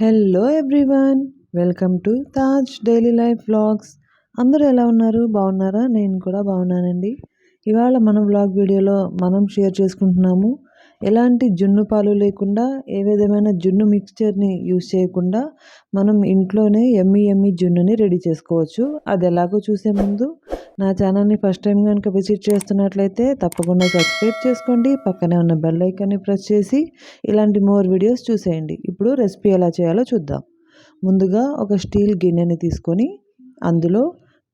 Hello everyone welcome to Taj daily life vlogs అందరూ ఎలా ఉన్నారు? బాగున్నారా? నేను కూడా బాగున్నానండి. ఇవాళ మన వ్లాగ్ వీడియోలో మనం షేర్ చేసుకుంటున్నాము. ఎలాంటి జున్ను పాలు లేకుండా ఏ విధమైన జున్ను మిక్స్చర్ని యూజ్ చేయకుండా మనం ఇంట్లోనే ఎమ్మి ఎమ్మి జున్నుని రెడీ చేసుకోవచ్చు. అది ఎలాగో చూసే ముందు నా ఛానల్ని ఫస్ట్ టైం కనుక విజిట్ చేస్తున్నట్లయితే తప్పకుండా సబ్స్క్రైబ్ చేసుకోండి. పక్కనే ఉన్న బెల్ ఐకాన్ని ప్రెస్ చేసి ఇలాంటి మోర్ వీడియోస్ చూసేయండి. ఇప్పుడు రెసిపీ ఎలా చేయాలో చూద్దాం. ముందుగా ఒక స్టీల్ గిన్నెని తీసుకొని అందులో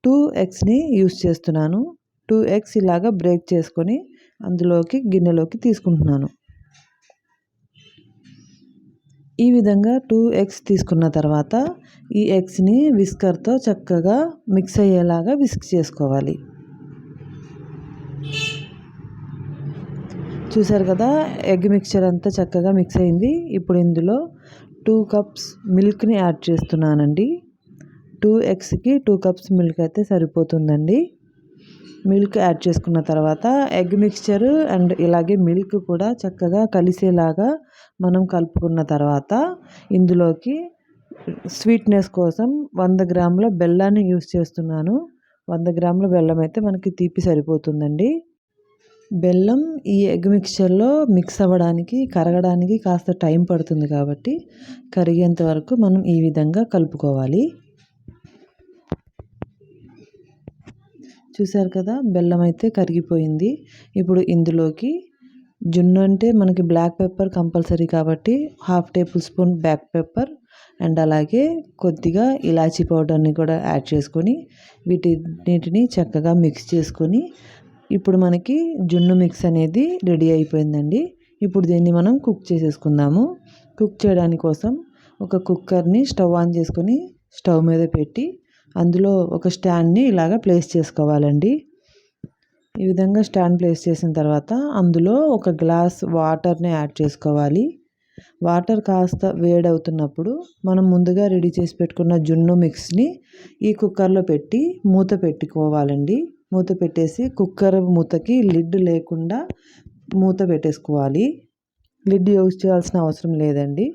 టూ ఎగ్స్ని యూస్ చేస్తున్నాను. టూ ఎగ్స్ ఇలాగా బ్రేక్ చేసుకొని అందులోకి గిన్నెలోకి తీసుకుంటున్నాను. ఈ విధంగా టూ ఎగ్స్ తీసుకున్న తర్వాత ఈ ఎగ్స్ని విస్కర్తో చక్కగా మిక్స్ అయ్యేలాగా విస్క్ చేసుకోవాలి. చూసారు కదా ఎగ్ మిక్చర్ అంతా చక్కగా మిక్స్ అయింది. ఇప్పుడు ఇందులో టూ కప్స్ మిల్క్ని యాడ్ చేస్తున్నానండి. టూ ఎగ్స్కి టూ కప్స్ మిల్క్ అయితే సరిపోతుందండి. మిల్క్ యాడ్ చేసుకున్న తర్వాత ఎగ్ మిక్స్చర్ అండ్ ఇలాగే మిల్క్ కూడా చక్కగా కలిసేలాగా మనం కలుపుకున్న తర్వాత ఇందులోకి స్వీట్నెస్ కోసం వంద గ్రాముల బెల్లాన్ని యూస్ చేస్తున్నాను. వంద గ్రాముల బెల్లం అయితే మనకి తీపి సరిపోతుందండి. బెల్లం ఈ ఎగ్ మిక్చర్లో మిక్స్ అవ్వడానికి కరగడానికి కాస్త టైం పడుతుంది కాబట్టి కరిగేంత వరకు మనం ఈ విధంగా కలుపుకోవాలి. చూసారు కదా బెల్లం అయితే కరిగిపోయింది. ఇప్పుడు ఇందులోకి జున్ను అంటే మనకి బ్లాక్ పెప్పర్ కంపల్సరీ కాబట్టి half tablespoon black pepper and అలాగే కొద్దిగా ఇలాచీ పౌడర్ని కూడా యాడ్ చేసుకొని వీటిన్నిటిని చక్కగా మిక్స్ చేసుకొని ఇప్పుడు మనకి జున్ను మిక్స్ అనేది రెడీ అయిపోయిందండి. ఇప్పుడు దీన్ని మనం కుక్ చేసేసుకుందాము. కుక్ చేయడానికి కోసం ఒక కుక్కర్ని స్టవ్ ఆన్ చేసుకొని స్టవ్ మీద పెట్టి అందులో ఒక స్టాండ్ని ఇలాగ ప్లేస్ చేసుకోవాలండి. ఈ విధంగా స్టాండ్ ప్లేస్ చేసిన తర్వాత అందులో ఒక గ్లాస్ వాటర్ని యాడ్ చేసుకోవాలి. వాటర్ కాస్త వేడవుతున్నప్పుడు మనం ముందుగా రెడీ చేసి పెట్టుకున్న జున్ను మిక్స్ని ఈ కుక్కర్లో పెట్టి మూత పెట్టుకోవాలండి. మూత పెట్టేసి కుక్కర్ మూతకి లిడ్ లేకుండా మూత పెట్టేసుకోవాలి. లిడ్ యూజ్ చేయాల్సిన అవసరం లేదండి.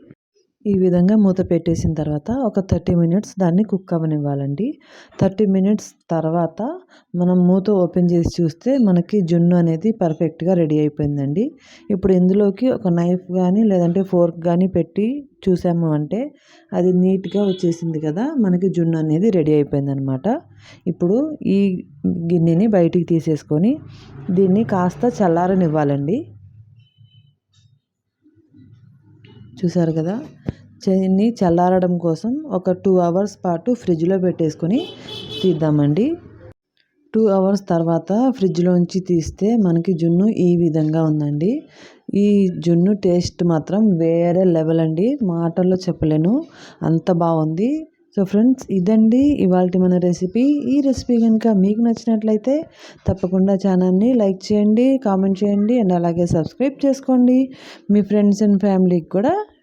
ఈ విధంగా మూత పెట్టేసిన తర్వాత ఒక థర్టీ మినిట్స్ దాన్ని కుక్ అవ్వనివ్వాలండి థర్టీ మినిట్స్ తర్వాత మనం మూత ఓపెన్ చేసి చూస్తే మనకి జున్ను అనేది పర్ఫెక్ట్గా రెడీ అయిపోయిందండి. ఇప్పుడు ఇందులోకి ఒక నైఫ్ కానీ లేదంటే ఫోర్క్ కానీ పెట్టి చూసాము అంటే అది నీట్గా వచ్చేసింది కదా మనకి జున్ను అనేది రెడీ అయిపోయిందనమాట. ఇప్పుడు ఈ గిన్నెని బయటికి తీసేసుకొని దీన్ని కాస్త చల్లారనివ్వాలండి. చూసారు కదా? దీన్ని చల్లారడం కోసం ఒక టూ అవర్స్ పాటు ఫ్రిడ్జ్లో పెట్టేసుకొని తీద్దామండి. టూ అవర్స్ తర్వాత ఫ్రిడ్జ్లోంచి తీస్తే మనకి జున్ను ఈ విధంగా ఉందండి. ఈ జున్ను టేస్ట్ మాత్రం వేరే లెవెల్ అండి. మాటల్లో చెప్పలేను. అంత బాగుంది. సో ఫ్రెండ్స్ ఇదండి ఇవాళ మన రెసిపీ. ఈ రెసిపీ కనుక మీకు నచ్చినట్లయితే తప్పకుండా ఛానల్ని లైక్ చేయండి కామెంట్ చేయండి అండ్ అలాగే సబ్స్క్రైబ్ చేసుకోండి. మీ ఫ్రెండ్స్ అండ్ ఫ్యామిలీకి కూడా